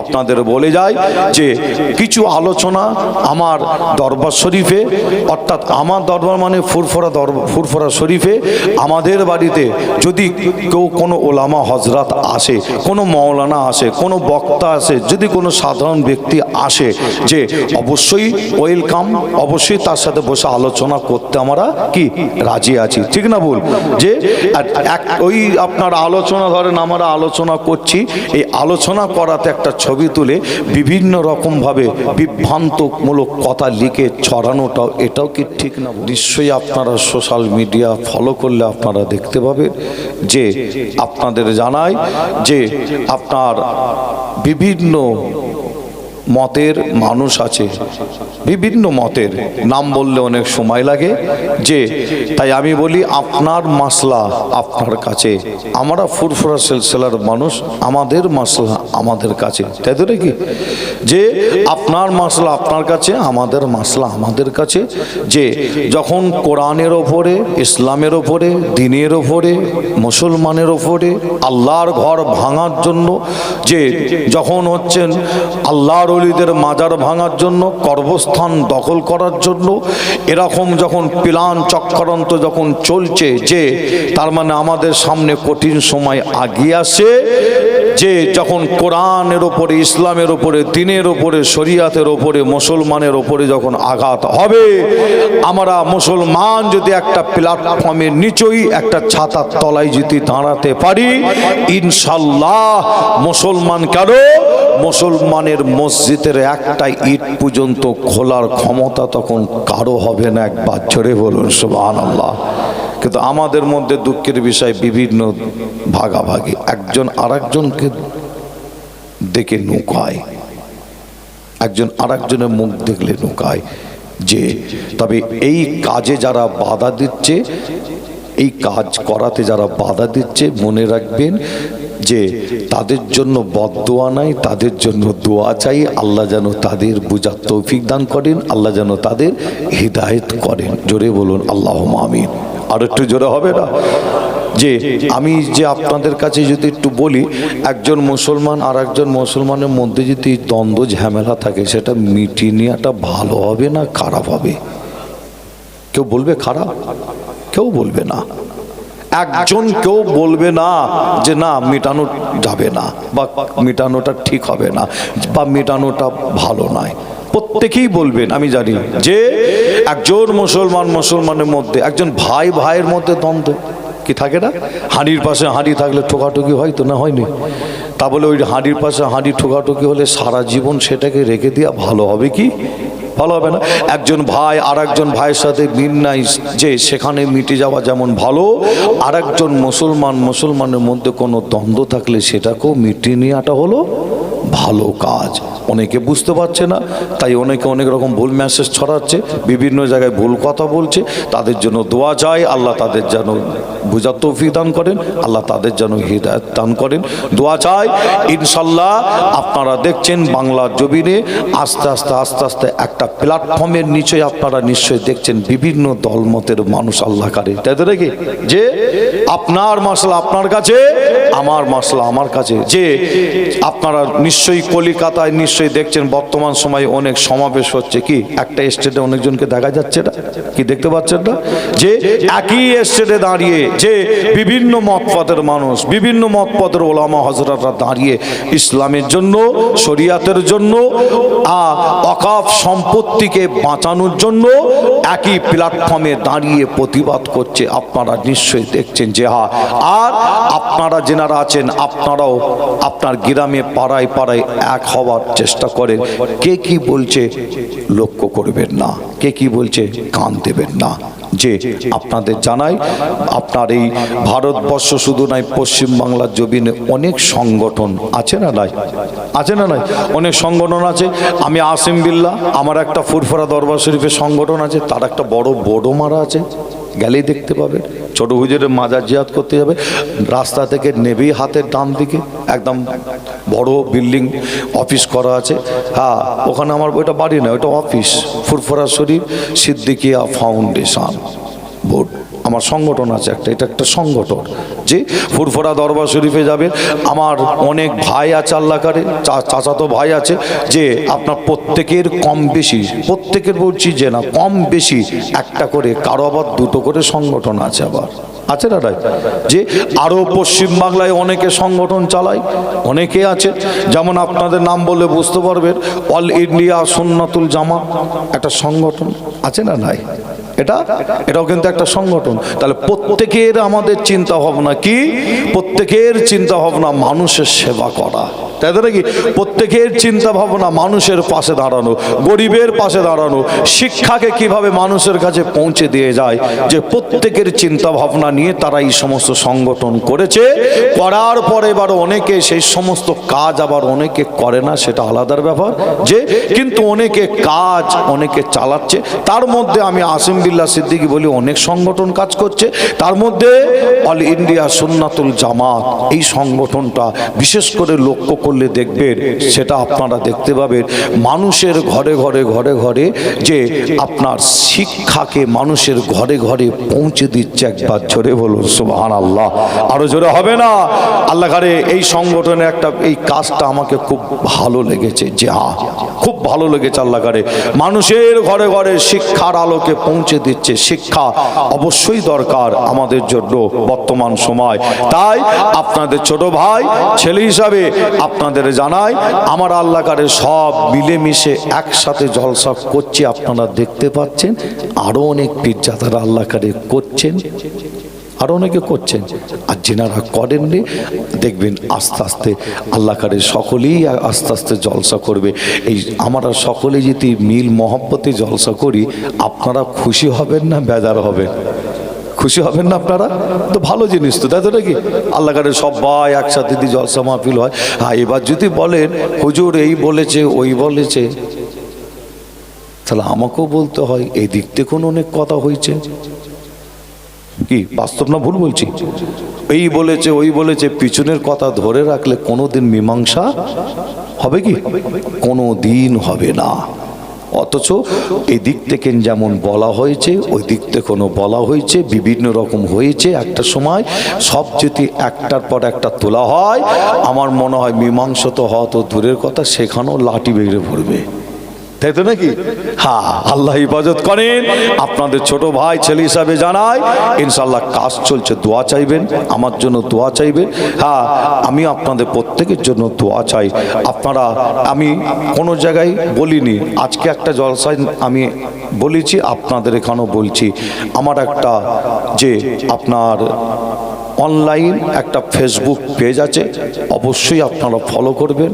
আপনাদের বলে যায় যে কিছু আলোচনা আমার দরবার শরীফে, অর্থাৎ আমার দরবার মানে ফুরফরা দরবার ফুরফরা শরীফে আমাদের বাড়িতে যদি কেউ কোনো ওলামা হজরত আসে, কোনো মৌলানা আসে, কোনো বক্তা আসে, যদি কোনো সাধারণ ব্যক্তি আসে যে অবশ্যই ওয়েলকাম, অবশ্যই তার সাথে বসে আলোচনা করতে আমরা কি রাজি আছি? ঠিক না বল যে এক, ওই আপনার আলোচনা ধরেন আমরা আলোচনা করছি, এই আলোচনা করাতে একটা ছবি তুলে বিভিন্ন রকমভাবে বিভ্রান্তমূলক কথা লিখে ছড়ানোটাও, এটাও কি ঠিক না? নিশ্চয়ই আপনারা সোশ্যাল মিডিয়া ফলো করলে আপনারা দেখতে পাবেন যে আপনাদের জানায় যে আপনার বিভিন্ন মতের মানুষ আছে। বিভিন্ন মতের নাম বললে অনেক সময় লাগে। যে, তাই আমি বলি, আপনার মাসলা আপনার কাছে। আমরা ফুরফুরা সেলসেলার মানুষ, আমাদের মাসলা আমাদের কাছে। তাই তো নাকি? যে, আপনার মাসলা আপনার কাছে, আমাদের মাসলা আমাদের কাছে। যে, যখন কোরআনের ওপরে, ইসলামের ওপরে, দিনের ওপরে, মুসলমানের ওপরে, আল্লাহর ঘর ভাঙার জন্য, যে, যখন হচ্ছেন আল্লাহর অলিদের মাজার ভাঙার জন্য, কর্মস্থান দখল করার জন্য, এরকম যখন প্লান চক্রান্ত যখন চলছে যে, তার মানে আমাদের সামনে কঠিন সময় আগিয়ে আসে যে যখন কোরআনের ওপরে ইসলামের ওপরে দিনের ওপরে শরিয়াতের ওপরে মুসলমানের ওপরে যখন আঘাত হবে, আমরা মুসলমান যদি একটা প্ল্যাটফর্মের নিচেই, একটা ছাতার তলায় যদি দাঁড়াতে পারি, ইনশাল্লাহ মুসলমান কেন? মুসলমানের মসজিদের একটা ইট পর্যন্ত খোলার ক্ষমতা তখন কারও হবে না, একবার জোরে বলুন সুবহান আল্লাহ কিন্তু আমাদের মধ্যে দুঃখের বিষয় বিভিন্ন ভাগাভাগি। একজন আরেকজনকে দেখে নৌকায়। একজন আরেকজনের মুখ দেখলে নৌকায় যে, তবে এই কাজে যারা বাধা দিচ্ছে, এই কাজ করাতে যারা বাধা দিচ্ছে, মনে রাখবেন যে তাদের জন্য বদোয়া নাই, তাদের জন্য দোয়া চাই। আল্লাহ যেন তাদের বুঝার তৌফিক দান করেন, আল্লাহ যেন তাদের হৃদায়ত করেন। জোরে বলুন আল্লাহ আমিন। আর একটু জোরে হবে না? যে আমি যে আপনাদের কাছে যদি একটু বলি একজন মুসলমান আর একজন মুসলমানের মধ্যে যদি দ্বন্দ্ব ঝামেলা থাকে সেটা মিটিয়ে নেওয়াটা ভালো হবে না খারাপ হবে? কেউ বলবে খারাপ? কেউ বলবে না। একজন কেউ বলবে না যে না মেটানো যাবে না বা মেটানোটা ঠিক হবে না বা মেটানোটা ভালো নয়। প্রত্যেকেই বলবেন, আমি জানি, যে একজন মুসলমান মুসলমানের মধ্যে, একজন ভাই ভাইয়ের মধ্যে দ্বন্দ্ব। কি থাকে না? হাঁড়ির পাশে হাঁড়ি থাকলে ঠোকাঠুকি হয় তো না হয়নি? তা বলে ওই হাঁড়ির পাশে হাঁড়ি ঠোকাঠুকি হলে সারা জীবন সেটাকে রেখে দেওয়া ভালো হবে কি? ভালো হবে না। একজন ভাই আর একজন ভাইয়ের সাথে মিল নাই, যে সেখানে মিটে যাওয়া যেমন ভালো আর একজন মুসলমান মুসলমানের মধ্যে কোনো দ্বন্দ্ব থাকলে সেটাকেও মিটিয়ে নেওয়াটা হলো ভালো কাজ। অনেকে বুঝতে পারছে না, তাই অনেকে অনেক রকম ভুল মেসেজ ছড়াচ্ছে, বিভিন্ন জায়গায় ভুল কথা বলছে। তাদের জন্য দোয়া চাই, আল্লাহ তাদের যেন বুঝার তৌফিক দান করেন, আল্লাহ তাদের যেন হৃদায়ত দান করেন। দোয়া চাই, ইনশাল্লাহ আপনারা দেখছেন বাংলার জমিনে আস্তে আস্তে আস্তে আস্তে একটা প্ল্যাটফর্মের নিচে আপনারা নিশ্চয়ই দেখছেন বিভিন্ন দলমতের মানুষ আল্লাহ কারে। তাই তো নাকি? যে আপনার মশলা আপনার কাছে, আমার মশলা আমার কাছে। যে আপনারা নিশ্চয়ই কলিকাতায় নিশ্চয়ই দেখছেন বর্তমান সময়ে অনেক সমাবেশ হচ্ছে কি? একটা স্টেটে অনেকজনকে দেখা যাচ্ছে না? কি দেখতে পাচ্ছেন না? যে একই স্টেটে দাঁড়িয়ে যে বিভিন্ন মতপথের মানুষ বিভিন্ন মতপথের ওলামা হজরতরা দাঁড়িয়ে ইসলামের জন্য শরিয়াতের জন্য আ, অকাফ সম্পত্তিকে বাঁচানোর জন্য একই প্ল্যাটফর্মে দাঁড়িয়ে প্রতিবাদ করছে। আপনারা নিশ্চয়ই দেখছেন যে হা আর আপনারা যেনারা আছেন আপনারাও আপনার গ্রামে পাড়ায় পাড়ায় এক হওয়ার চেষ্টা করেন। কে কি বলছে লক্ষ্য করবেন না। কে কি বলছে কান দেবেন না। যে আপনাদের জানাই, আপনার এই ভারতবর্ষ শুধু নয়, পশ্চিমবাংলার জমিনে অনেক সংগঠন আছে না নাই? আছে না নাই? অনেক সংগঠন আছে। আমি আসিম বিল্লা, আমার একটা ফুরফুরা দরবার শরীফের সংগঠন আছে, তার একটা বড় বোর্ডও মারা আছে। গেলেই দেখতে পাবেন। ছোট হুজুরের মাজার জিয়াদ করতে যাবে। রাস্তা থেকে নেবেই হাতের ডান দিকে। একদম বড় বিল্ডিং অফিস করা আছে। হ্যাঁ ওখানে আমার ওইটা বাড়ি না ওইটা office. Furfura Sharif Siddiqia foundation board. আমার সংগঠন আছে একটা, এটা একটা সংগঠন। যে ফুরফুরা দরবার শরীফে যাবে। আমার অনেক ভাই আছে আল্লাহকারে চাচাতো ভাই আছে, যে আপনার প্রত্যেকের কম বেশি, প্রত্যেকের বলছি যে না, কম বেশি একটা করে, কারও আবার দুটো করে সংগঠন আছে আবার। আছে না যে আরও পশ্চিমবাংলায় অনেকে সংগঠন চালায়, অনেকে আছে, যেমন আপনাদের নাম বলে বুঝতে পারবেন, অল ইন্ডিয়া সুন্নাতুল জামা একটা সংগঠন, আছে না নাই? এটা? এটাও কিন্তু একটা সংগঠন। তাহলে প্রত্যেকের আমাদের চিন্তা ভাবনা কি? প্রত্যেকের চিন্তা ভাবনা মানুষের সেবা করা। তাই তো নাকি প্রত্যেকের চিন্তা ভাবনা মানুষের পাশে দাঁড়ানো, গরিবের পাশে দাঁড়ানো। শিক্ষাকে কীভাবে মানুষের কাছে পৌঁছে দিয়ে যায়, যে প্রত্যেকের চিন্তা ভাবনা নিয়ে তারা এই সমস্ত সংগঠন করেছে। করার পরে এবার অনেকে সেই সমস্ত কাজ আবার অনেকে করে না, সেটা আলাদার ব্যাপার। যে কিন্তু অনেকে কাজ অনেকে চালাচ্ছে। তার মধ্যে আমি আসিম বিল্লা সিদ্দিকি বলি, অনেক সংগঠন কাজ করছে। তার মধ্যে অল ইন্ডিয়া সুন্নাতুল জামাত, এই সংগঠনটা বিশেষ করে লক্ষ্য করলে দেখবেন, সেটা আপনারা দেখতে পাবেন। মানুষের ঘরে ঘরে ঘরে ঘরে যে আপনার শিক্ষাকে মানুষের ঘরে ঘরে পৌঁছে দিচ্ছে একবার জোরে বলুন সুবহান আল্লাহ আরও জোরে হবে না? আল্লাহ ঘরে এই সংগঠনের একটা, এই কাজটা আমাকে খুব ভালো লেগেছে যে হ্যাঁ খুব ভালো লেগেছে আল্লাহ ঘরে। মানুষের ঘরে ঘরে শিক্ষার আলোকে পৌঁছে দিচ্ছে, শিক্ষা অবশ্যই দরকার আমাদের জন্য বর্তমান সময়। তাই আপনাদের ছোট ভাই, ছেলে হিসাবে আপনাদের জানাই, আমার আল্লাহ কারে সব মিলেমিশে একসাথে জলসা করছি, আপনারা দেখতে পাচ্ছেন আরও অনেক পীরজাদারা আল্লাহ কারে করছেন আরও অনেকে করছেন, আর যেনারা করেননি, দেখবেন আস্তে আস্তে আল্লাহ কারে সকলেই আস্তে আস্তে জলসা করবে। এই আমরা সকলে যদি মিল মহব্বতে জলসা করি, আপনারা খুশি হবেন না, বেজার হবেন? খুশি হবেন না আপনারা? তো ভালো জিনিস তো, তাই তো নাকি? আল্লাহ কারে সবাই একসাথে যদি জলসা মাহফিল হয়। হ্যাঁ এবার যদি বলেন, হুজুর এই বলেছে, ওই বলেছে। তাহলে আমাকেও বলতে হয় এই দিক থেকে অনেক কথা হয়েছে। কি, বাস্তব না ভুল বলছি? এই বলেছে, ওই বলেছে, পিছনের কথা ধরে রাখলে কোনোদিন মীমাংসা হবে কি? কোনো দিন হবে না। অথচ এদিক থেকে যেমন বলা হয়েছে ওই দিক থেকেও বলা হয়েছে, বিভিন্ন রকম হয়েছে। একটা সময় সব যদি একটার পর একটা তোলা হয়। আমার মনে হয় মীমাংসা তো হওয়া তো দূরের কথা, সেখানেও লাঠি বেড়ে পড়বে। তাই তো নাকি? হ্যাঁ আল্লাহ হিফাজত করেন। আপনাদের ছোট ভাই, ছেলে হিসাবে জানাই ইনশাল্লাহ কাজ চলছে, দোয়া চাইবেন, আমার জন্য দোয়া চাইবেন। হ্যাঁ আমি আপনাদের প্রত্যেকের জন্য দোয়া চাই। আপনারা, আমি কোনো জায়গায় বলিনি, আজকে একটা জলসায় আমি বলেছি, আপনাদের এখানেও বলছি। আমার একটা যে আপনার অনলাইন একটা ফেসবুক পেজ আছে, অবশ্যই আপনারা ফলো করবেন।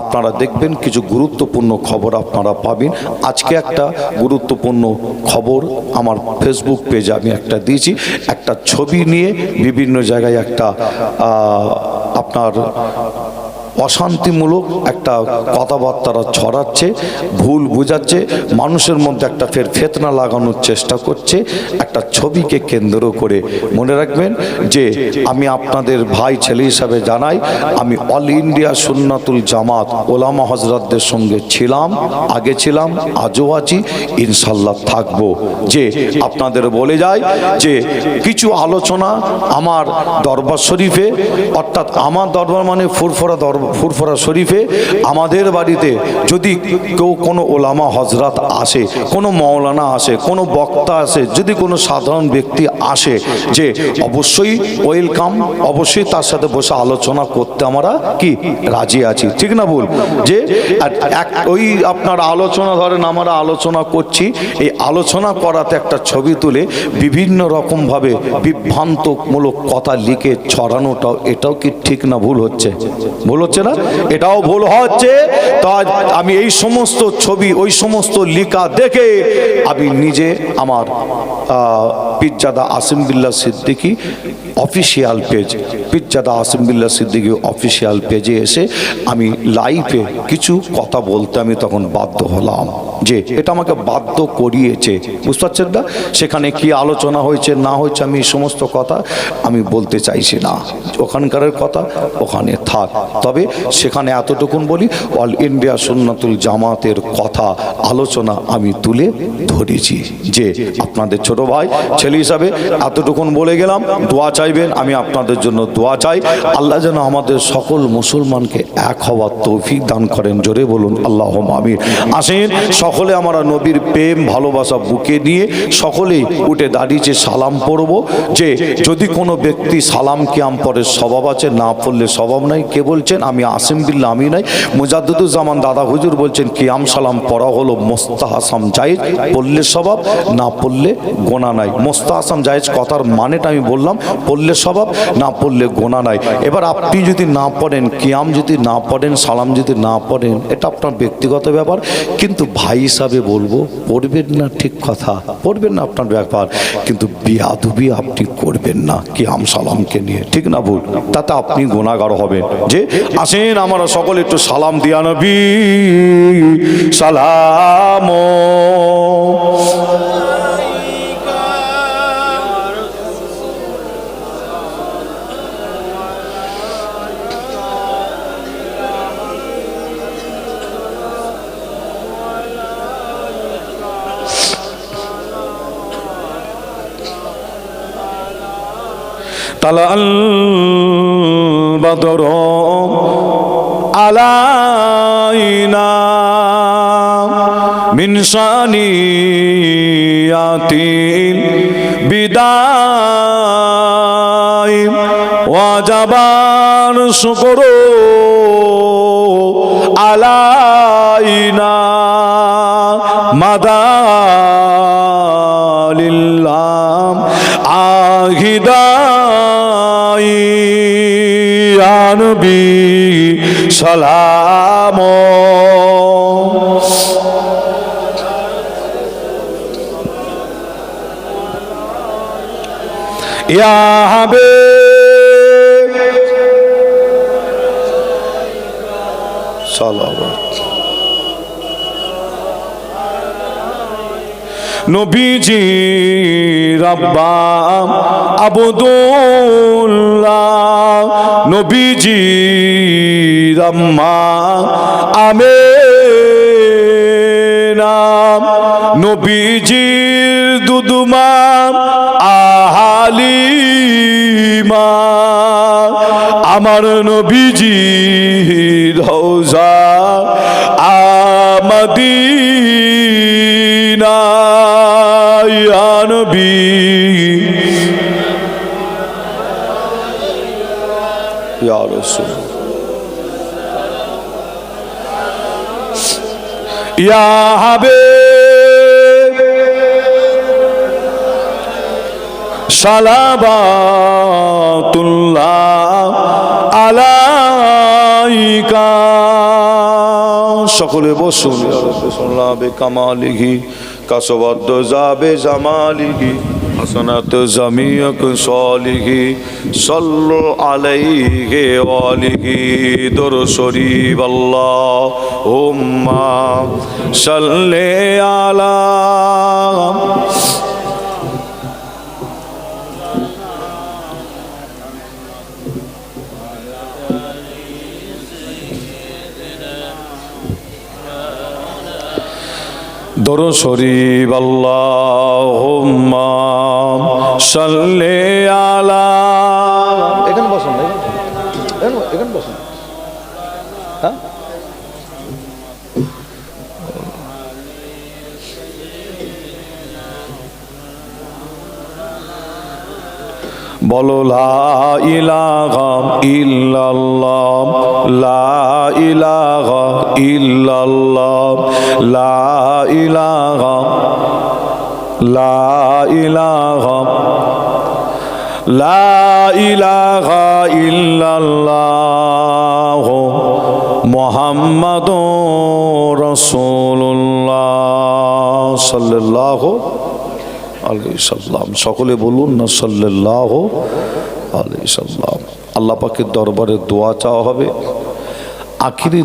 আপনারা দেখবেন কিছু গুরুত্বপূর্ণ খবর আপনারা পাবেন। আজকে একটা গুরুত্বপূর্ণ খবর আমার ফেসবুক পেজে আমি একটা দিয়েছি। একটা ছবি নিয়ে বিভিন্ন জায়গায় একটা আপনার অশান্তিমূলক একটা কথাবার্তারা ছড়াচ্ছে, ভুল বোঝাচ্ছে, মানুষের মধ্যে একটা ফের ফেতনা লাগানোর চেষ্টা করছে, একটা ছবিকে কেন্দ্র করে। মনে রাখবেন যে আমি আপনাদের ভাই ছেলে হিসাবে জানাই, আমি অল ইন্ডিয়া সুন্নাতুল জামাত ওলামা হজরতদের সঙ্গে ছিলাম, আগে ছিলাম, আজও আছি, ইনশাল্লাহ থাকব। যে আপনাদের বলে যায় যে কিছু আলোচনা আমার দরবার শরীফে, অর্থাৎ আমার দরবার মানে ফুরফুরা দরবার ফুরফুরা শরীফে আমাদের বাড়িতে যদি কেউ কোনো ওলামা হজরত আসে, কোনো মৌলানা আসে, কোনো বক্তা আসে, যদি কোনো সাধারণ ব্যক্তি আসে যে অবশ্যই ওয়েলকাম, অবশ্যই তার সাথে বসে আলোচনা করতে আমরা কি রাজি আছি? ঠিক না ভুল? যে ওই আপনার আলোচনা ধরেন, আমরা আলোচনা করছি, এই আলোচনা করাতে একটা ছবি তুলে বিভিন্ন রকমভাবে বিভ্রান্তমূলক কথা লিখে ছড়ানোটাও, এটাও কি ঠিক না ভুল হচ্ছে। ভুল হচ্ছে না? এটাও ভুল হচ্ছে। তা আমি এই সমস্ত ছবি, ওই সমস্ত লিখা দেখে আমি নিজে আমার Pirzada Asimdullah Asim Billa Siddiqui official page Pirzada Asimbilla Siddiqui official পেজে এসে আমি লাইভে কিছু কথা বলতে আমি তখন বাধ্য হলাম যে এটা আমাকে বাধ্য করিয়েছে। বুঝতে পারছেন না? সেখানে কি আলোচনা হয়েছে, না হয়েছে, আমি সমস্ত কথা আমি বলতে চাইছি না। ওখানকারের কথা ওখানে থাক। তবে সেখানে এতটুকুন বলি অল ইন্ডিয়া সুন্নাতুল জামাতের কথা, আলোচনা আমি তুলে ধরেছি যে আপনাদের ছোট ভাই, ছেলে হিসাবে এতটুকুন বলে গেলাম। দোয়া চাইবেন, আমি আপনাদের জন্য দোয়া চাই। আল্লাহ যেন আমাদের সকল মুসলমানকে এক হওয়ার তৌফিক দান করেন। জোরে বলুন আল্লাহ আমির আসেন, সকলে আমরা নবীর প্রেম, ভালোবাসা বুকে নিয়ে সকলেই উঠে দাঁড়িয়েছে, সালাম পড়ব। যে, যদি কোনো ব্যক্তি সালাম কিয়াম পরে স্বভাব আছে, না পড়লে স্বভাব নাই, কে বলছেন? আমি আসিম বিল্লা আমি নাই। মুজাদ্দুজ্জামান দাদা হুজুর বলছেন, কিয়াম সালাম পড়া হলো মোস্তা মোস্তাহাসাম জায়েজ, পড়লে স্বভাব, না পড়লে গোনা নাই। মোস্তা মোস্তাহাসাম জায়েজ কথার মানেটা আমি বললাম পড়লে স্বভাব, না পড়লে গোনা নাই। এবার আপনি যদি না পড়েন, কিয়াম যদি না পড়েন, সালাম যদি না পড়েন, এটা আপনার ব্যক্তিগত ব্যাপার। কিন্তু ভাই হিসাবে বলব, পড়বেন না ঠিক কথা, পড়বেন না আপনার ব্যাপার। কিন্তু বিয়াদুবি আপনি করবেন না, কিয়াম, সালামকে নিয়ে। ঠিক না ভুল? তাতে আপনি গোনাগার হবেন। যে, আসেন আমরা সকলে একটু সালাম দিয়া নবী, সালাম। তালা বদর আলাইনা মিনসানি আতিন বিদায় ওয়াজাবান শুকরু সালাম। ইয়া হাবিব। সালাওয়াত। নবীজি রাব্বা আবদুল্লাহ। নবীজি রাম্মা আমে। নাম নবীজির দুদুমা আহালিমা। আমার নবীজি রওজা আমদিনা নবী। ইয়া হাবিব। সালাবাতুল্লাহ আলাইকা। সকলে বসুন কামালিঘি কামালিহি কাসবাদ্দ যাবে জামালিহি। হাসানাত জামিয়ক সালিহি সাল্লু আলাইহি ওয়ালিহি দর শরীফ আল্লাহুম্মা সাল্লি আলা দরু শরীফ আল্লাহুম্মা সাল্লি আলা। এখানে বসুন এখানে এখানে বসুন। হ্যাঁ? বলো লা ইলাহা ইল্লাল্লাহ লা ইলাহা ইল্লাল্লাহ লা ইলাহা লা ইলাহা লা ইলাহা ইল্লাল্লাহ মুহাম্মাদুর রাসূলুল্লাহ। সাল্লাল্লাহু আলাইহি সাল্লাম। সকলে বলুন না সাল্লাল্লাহু আলাইহি সাল্লাম। আল্লাহ পাকের দরবারে দোয়া চাওয়া হবে। আখিরি